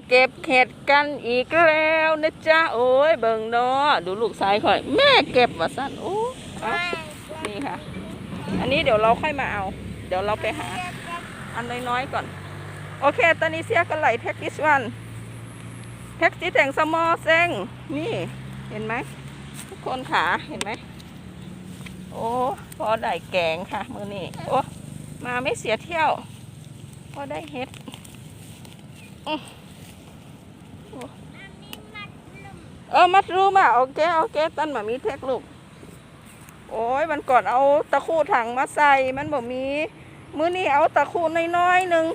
มาเก็บเห็ดกันอีกแล้วนะจ๊ะโอ้ยเบิ่งเนาะดูลูกชายข่อย แม่เก็บว่าสั้นโอ้เอานี่ค่ะ อันนี้เดี๋ยวเราค่อยมาเอา เดี๋ยวเราไปหา อันน้อยๆก่อน โอเค ตอนนี้เสียกันไหลเทคดิสวันเทคดิสแห่งสมอเซงนี่เห็นไหมทุกคนขาเห็นไหมโอ้พอได้แกงค่ะ มือนี่โอ้มาไม่เสียเที่ยว พอได้เฮ็ดอือโอ้ เออมัดรูมอะโอเคโอเคตั้นมามีเทคลูกโอ้ยมันก่อนเอาตะคู่ถังมาใส่มันบอกมี มื้อนี้เอาตะคู่น้อยๆหนึ่ง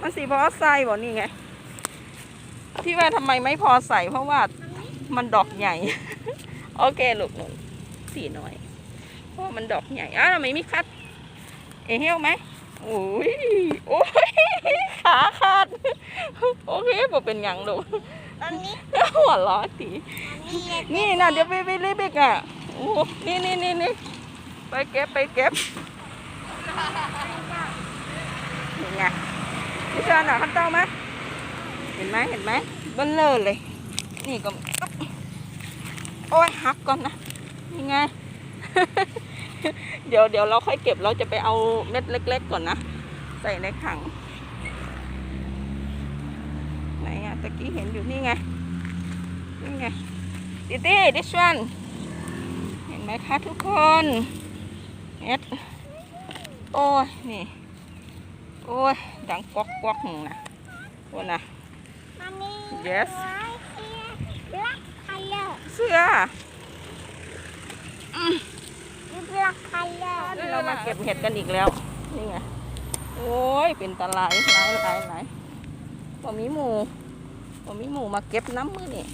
มันสีพอใส่บ่นี่ไง ที่ว่าทำไมไม่พอใส่เพราะว่ามันดอกใหญ่ โอเคลูกหนูสีน้อยเพราะมันดอกใหญ่อ้าวทำไมม่คัด เอเหี้ยวไหมโอ้ยโอ้ยขาขาด โอเคบ่เป็นหยังลูก ตอนนี้หัวเร้อนตีนี่เลยนี่นะเดี๋ยวไปไปรีบอีกอะโอ้โหนี่นี่นี่นี่ไปเก็บไปเก็บนี่ไงพี่ชานอะขั้นเต้าไหมเห็นไหมเห็นไหมเบิ้ลเลยเลย นี่ก็อึ๊บโอ้ยหักก่อนนะนี่ไงเดี๋ยวเดี๋ยวเราค่อยเก็บเราจะไปเอาเม็ดเล็ก ๆ ก่อนนะ ใส่ในถังไหนอะ ตะกี้เห็นอยู่นี่ไง นี่ไงดิดี้ this one เห็นไหมคะทุกคนเอ็ดโอ้ย นี่ โอ้ย ดังกวักกวักหนึ่งนะโอ้นะมันนี่ Yes ไว้เสียลักคัลเลอร์เสื้อลักคัลเลอร์เรามาเก็บเห็ดกันอีกแล้ว นี่ไง โอ้ย เป็นตะไลหลายหลายหลายบ่มีหมู บ่มีหมูมาเก็บน้ำมือนี่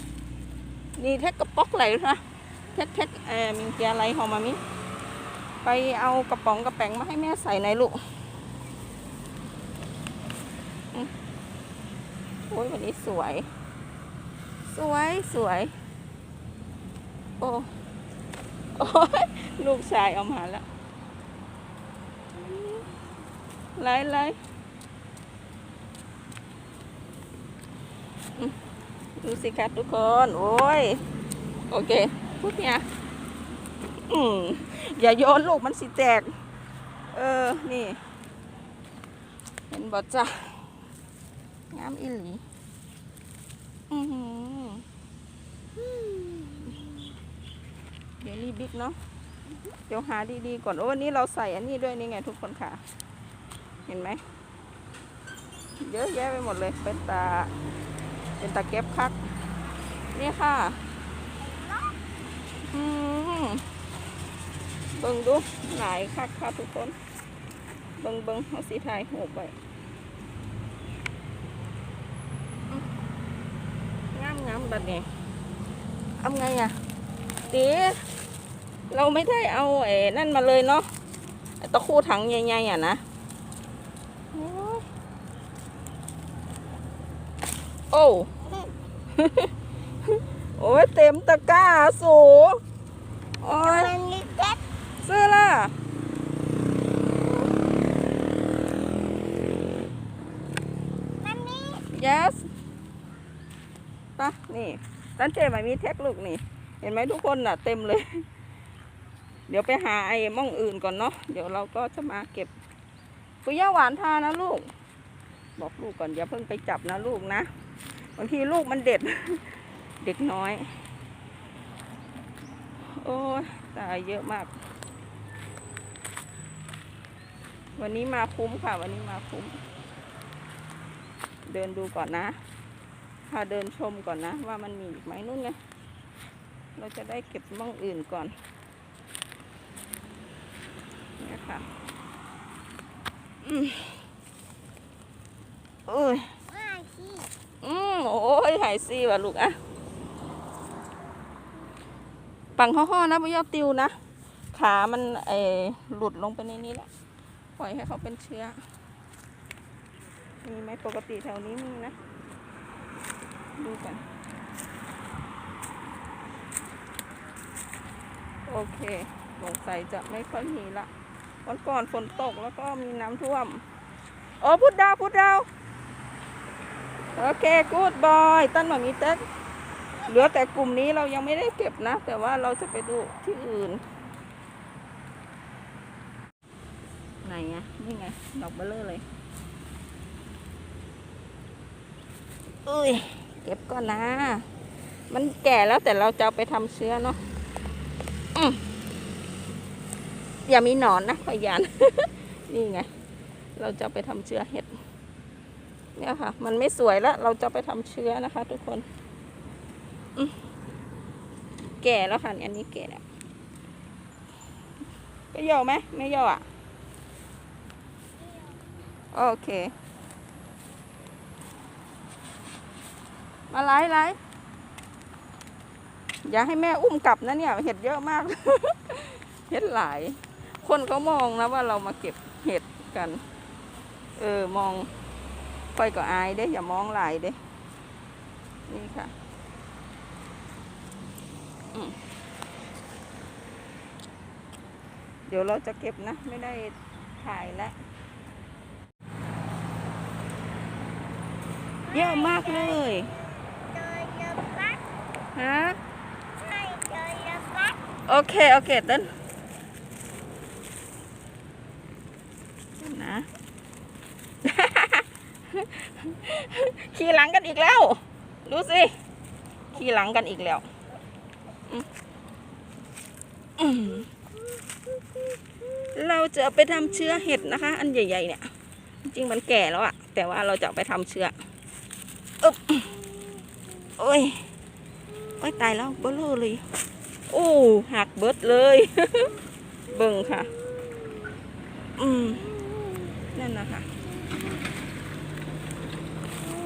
นี่แท็กกระป๋องไหลนะแท็กแท็กเอ่อมีแกอะไรหอมามิไปเอากระป๋องกระแป๋งมาให้แม่ใส่ในลูกโอ้ยวันนี้สวย สวยสวย โอ้โอ้ยลูกชายเอามาแล้วไล่ไล่อืม ดูสิคะทุกคน โอ้ย โอเคพูดเนี่ยอืมอย่าโยนลูกมันสิแตก เออ นี่ เห็นบอจ้ะงามอีหลีอือหือเดี๋ยวรีบบิ๊กเนาะ เดี๋ยวหาดีๆก่อน โอ้วันนี้เราใส่อันนี้ด้วยนี่ไงทุกคนค่ะ เห็นไหม เยอะแยะไปหมดเลย เป็นตา เป็นตาเก็บคัก นี่ค่ะอืมเบิ่งดูหลายคักค่ะทุกคน เบิ่งเบิ่งเอาสีไทยหกไปงามงามแบบนี้เอาไงอะตีเราไม่ได้เอาไอ้นั่นมาเลยเนาะตะคู่ถังใหญ่ๆอะนะโอ้ โอ้โอ้ยเต็มตะกร้าสูโอ้ยมันนี่เจ็ดซื้อล่ะมันนี่ yes ปะนี่ตั้นเจมามีเทคลูกนี่ เห็นไหมทุกคนน่ะ เต็มเลย เดี๋ยวไปหาไอ้หม่องอื่นก่อนเนาะเดี๋ยวเราก็จะมาเก็บปุยย่าหวานทานะลูก บอกลูกก่อนอย่าเพิ่งไปจับนะลูกนะ บางทีลูกมันเด็ด เด็กน้อย โอ้ยตายเยอะมาก วันนี้มาคุ้มค่ะ วันนี้มาคุ้ม เดินดูก่อนนะพาเดินชมก่อนนะ ว่ามันมีอีกไหมนู่นไงเราจะได้เก็บม่องอื่นก่อนเนี่ยค่ะ อืมโอ้ย ยหายซีว่ะลูกอะปังห่อๆนะไม่ยอดติวนะ ขามันเออหลุดลงไปในนี้แล้วปล่อยให้เขาเป็นเชื้อ มีไหมปกติแถวนี้มีนะ ดูกัน โอเคสงสัยจะไม่ค่อยมีละวันก่อนฝนตกแล้วก็มีน้ำท่วม โอ้พุดดาวพุดดาว โอเคกูดบอยต้นหมามีเต็กเหลือแต่กลุ่มนี้เรายังไม่ได้เก็บนะ แต่ว่าเราจะไปดูที่อื่น ไหนอะนี่ไง ดอกเบลเลอร์เลยเอ้ย เก็บก่อนนะ มันแก่แล้วแต่เราจะเอาไปทำเชื้อเนาะออย่ามีหนอนนะพยาน นี่ไง เราจะไปทำเชื้อเห็ด เนี่ยค่ะ มันไม่สวยแล้ว เราจะไปทำเชื้อนะคะ ทุกคน แก่แล้วค่ะอันนี้แก่แล้วก็ย่อไหมไม่ย่ออะ โอเค มาไล่ไล่อย่าให้แม่อุ้มกลับนะเนี่ย เห็ดเยอะมาก เห็ดหลาย คนเขามองนะว่าเรามาเก็บเห็ดกัน เออ มอง ค่อยก็อายเด้อย่ามองหลายเด้นี่ค่ะอืมเดี๋ยวเราจะเก็บนะ ไม่ได้ถ่ายแล้วเยอะมากเลยเจอเยอะปัดฮะใช่เจอเยอะปัดโอเค โอเคเต้นนะ ขี่หลังกันอีกแล้ว ดูสิ ขี่หลังกันอีกแล้วเราจะไปทำเชื้อเห็ดนะคะ อันใหญ่ ๆ เนี่ย จริงมันแก่แล้วอะแต่ว่าเราจะไปทำเชื้ออึ๊บโอ้ยโอ้ยตายแล้วเบลอเลยโอ้หักเบิดเลย เบิ่งค่ะ อืมนั่นนะคะ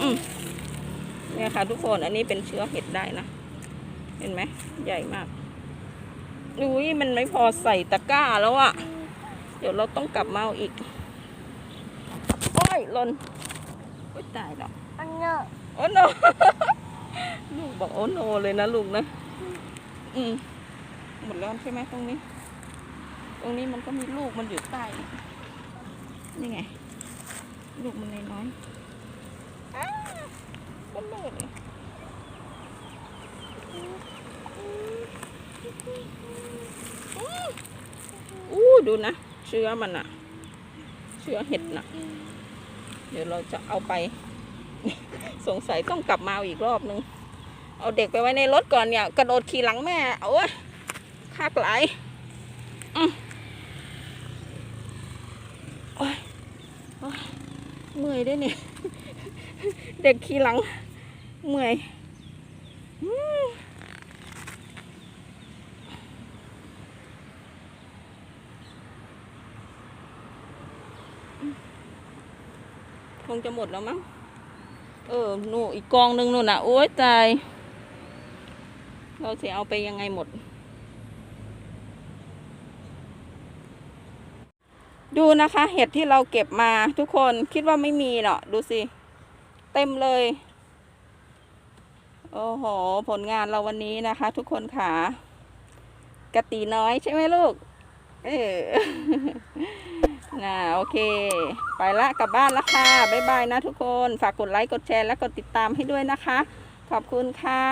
อืมเนี่ยค่ะทุกคนอันนี้เป็นเชื้อเห็ดได้นะ เห็นไหมใหญ่มากอุ้ยมันไม่พอใส่ตะกร้าแล้วอะเดี๋ยวเราต้องกลับมาเอาอีก โอ้ยหล่นโอ้ยตายแล้วอันเนอะโอ้โนลูกบอกโอ้โนเลยนะลูกนะ อืมหมดแล้วใช่ไหมตรงนี้ ตรงนี้มันก็มีลูกมันอยู่ใต้ นี่นี่ไง ลูกมันน้อยๆอ้าก็ เลิศเลยอู้ดูนะ เชื้อมันอะเชื้อเห็ดนะเดี๋ยวเราจะเอาไป สงสัยต้องกลับมาอีกรอบนึง เอาเด็กไปไว้ในรถก่อนเนี่ย กระโดดขี่หลังแม่โอ้ยคากไหลโอ้ยโอ้ยเมื่อยด้วยเนี่ย เด็กขี่หลังเมื่อยคงจะหมดแล้วมั้ง เออ หนูอีกกองหนึ่งนู่นน่ะ โอ้ยตาย เราจะเอาไปยังไงหมด ดูนะคะ เห็ดที่เราเก็บมาทุกคนคิดว่าไม่มีเนาะดูสิ เต็มเลย โอ้โห ผลงานเราวันนี้นะคะ ทุกคนขากะตีน้อยใช่ไหมลูก เออน่ะโอเค ไปละกลับบ้านละค่ะ บ๊ายบายนะทุกคน ฝากกดไลค์ กดแชร์ และกดติดตามให้ด้วยนะคะ ขอบคุณค่ะ